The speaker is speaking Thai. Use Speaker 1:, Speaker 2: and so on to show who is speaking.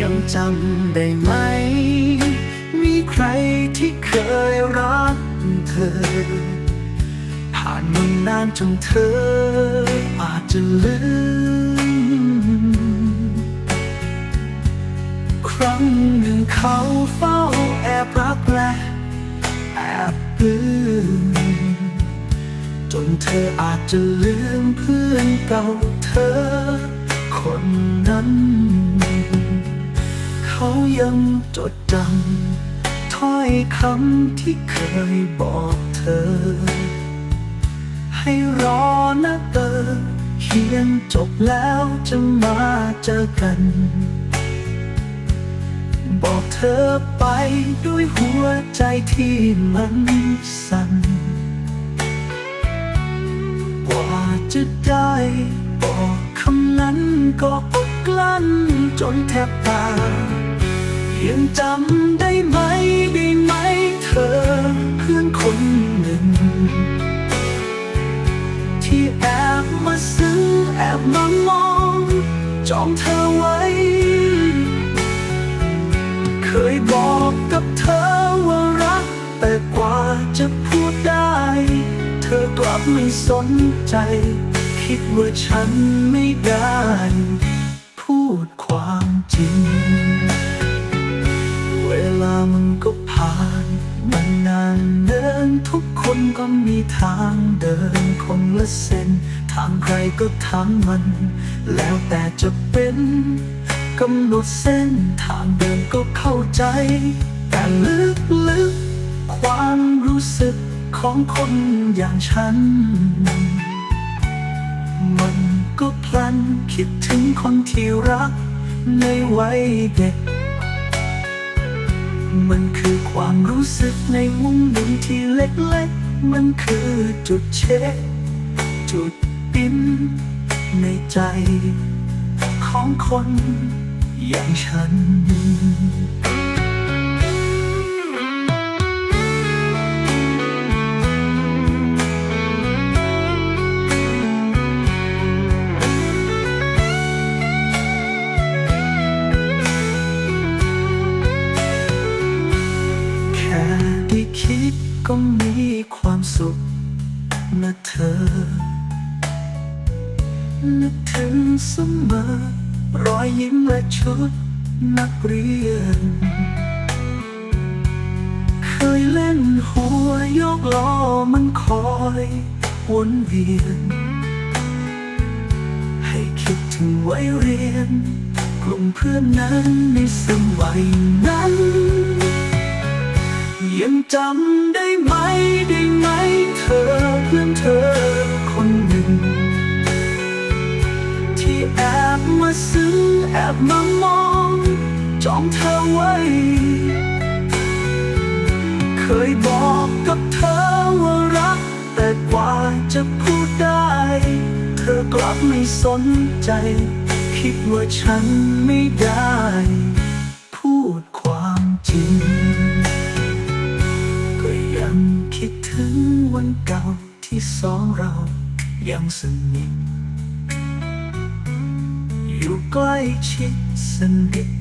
Speaker 1: ยังจำได้ไหม มีใครที่เคยรักเธอ ผ่านมานานจนเธอ อาจจะลืม ครั้งหนึ่งเขาเฝ้าแอบรักและแอบปลืมจนเธออาจจะลืมเพื่อนเก่าเธอ คนนั้น เขายังจดจำถ้อยคำที่เคยบอกเธอ ให้รอนะเตอเขียนจบแล้วจะมาเจอกัน บอกเธอไปด้วยหัวใจที่มันสั่นกว่าจะได้บอกคำนั้นก็อกลั้นจนแทบตาย ยังจำได้ไหมได้ไหมเธอเพื่อนคนหนึ่ง ที่แอบมาซึ้งแอบมามองจองเธอไว้ เคยบอกกับเธอว่ารัก แต่กว่าจะพูดได้ เธอกลับไม่สนใจ คิดว่าฉันไม่ได้ พูดความจริง ทุกคนก็มีทางเดินคนละเส้น ทางใครก็ทางมัน แล้วแต่จะเป็นกำหนดเส้นทางเดินก็เข้าใจ แต่ลึกๆความรู้สึกของคนอย่างฉัน มันก็พลันคิดถึงคนที่รักในวัยเด็ก มันคือความรู้สึกในมุมหนึ่งที่เล็กๆ มันคือจุดเช็คจุดปิ้นในใจ ของคนอย่างฉัน คิดก็มีความสุขนะเธอ นึกถึงเสมอ รอยยิ้มและชุดนักเรียน เคยเล่นหัวยกล้อมันคอยวนเวียน ให้คิดถึงวัยเรียน กลุ่มเพื่อนนั้นในสมัย จำได้ไหมได้ไหมเธอเพื่อนเธอคนหนึ่ง ที่แอบมาซึ้งแอบมามองจ้องเธอไว้ เคยบอกกับเธอว่ารัก แต่กว่าจะพูดได้ เธอกลับไม่สนใจ คิดว่าฉันไม่ได้ เรายังสนิทอยู่ใกล้ชิดสนิท